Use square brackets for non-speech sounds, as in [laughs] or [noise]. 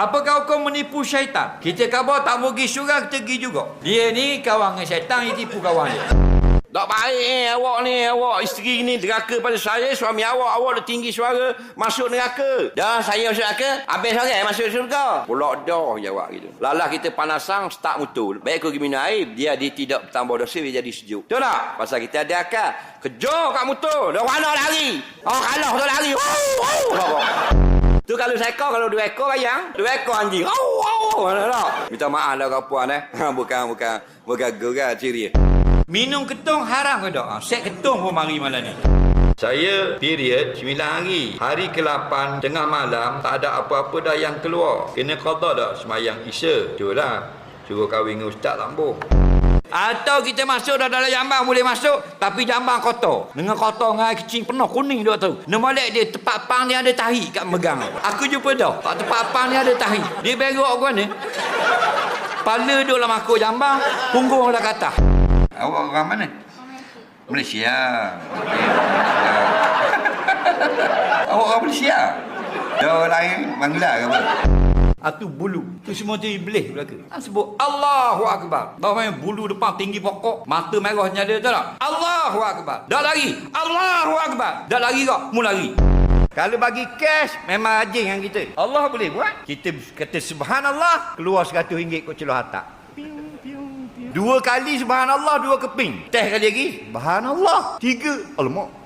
Apakah kau menipu syaitan? Kita khabar tak pergi syurga, kita pergi juga. Dia ni kawan dengan syaitan, dia tipu kawan dia. Tak baik eh awak ni awak isteri ni deraka pada saya suami awak awak dah tinggi suara masuk neraka. Dah saya masuk neraka habis orang masuk syurga. Pulak dah jawab gitu. Lalah kita panasang start mutul. Baik aku pergi minum air dia dia tidak bertambah dosa dia jadi sejuk. Betul tak? Pasal kita ada akal. Kejar kat mutul. Dah mana lari? Oh kalah tu lari. Wow, wow. Kalau seekor kalau dua ekor bayang, dua ekor anjing. Oh, oh, mana tak? Minta maaf lah kau puan eh. [laughs] bukan bukan bukan gerak ciri. Minum ketung haram ke tak? Ha, set ketung pun mari malam ni. Saya period 9 hari. Hari ke-8 tengah malam tak ada apa-apa dah yang keluar. Kena qada dah semayang Isya. Itulah. Suruh kahwin dengan ustaz Lambo. Atau kita masuk dah dalam jambang boleh masuk tapi jambang kotor. Dengan kotor air kecil penuh kuning duk tu. Nak molek dia tempat pang dia ada tahi kat megang. Aku jumpa dah. Kat tempat pang dia ada tahi. Dia berok gua ni. Kepala duk dalam aku jambang, punggung dah kata. Awak orang mana? Malaysia. Malaysia. Awak orang Malaysia? Dah orang lain Bangla ke apa? Itu bulu. Itu semua tu iblis belaka. Ha, sebut Allahu Akbar. Tahu main bulu depan tinggi pokok. Mata merah nyala tahu tak? Allahu Akbar. Dah lari. Allahu Akbar. Dah lari kau. Mu lari. Kalau bagi cash, memang rajin dengan kita. Allah boleh buat. Kita kata subhanallah, keluar RM100 kot celah hatak. Dua kali subhanallah, dua keping. Teh kali lagi, subhanallah. Tiga. Alamak.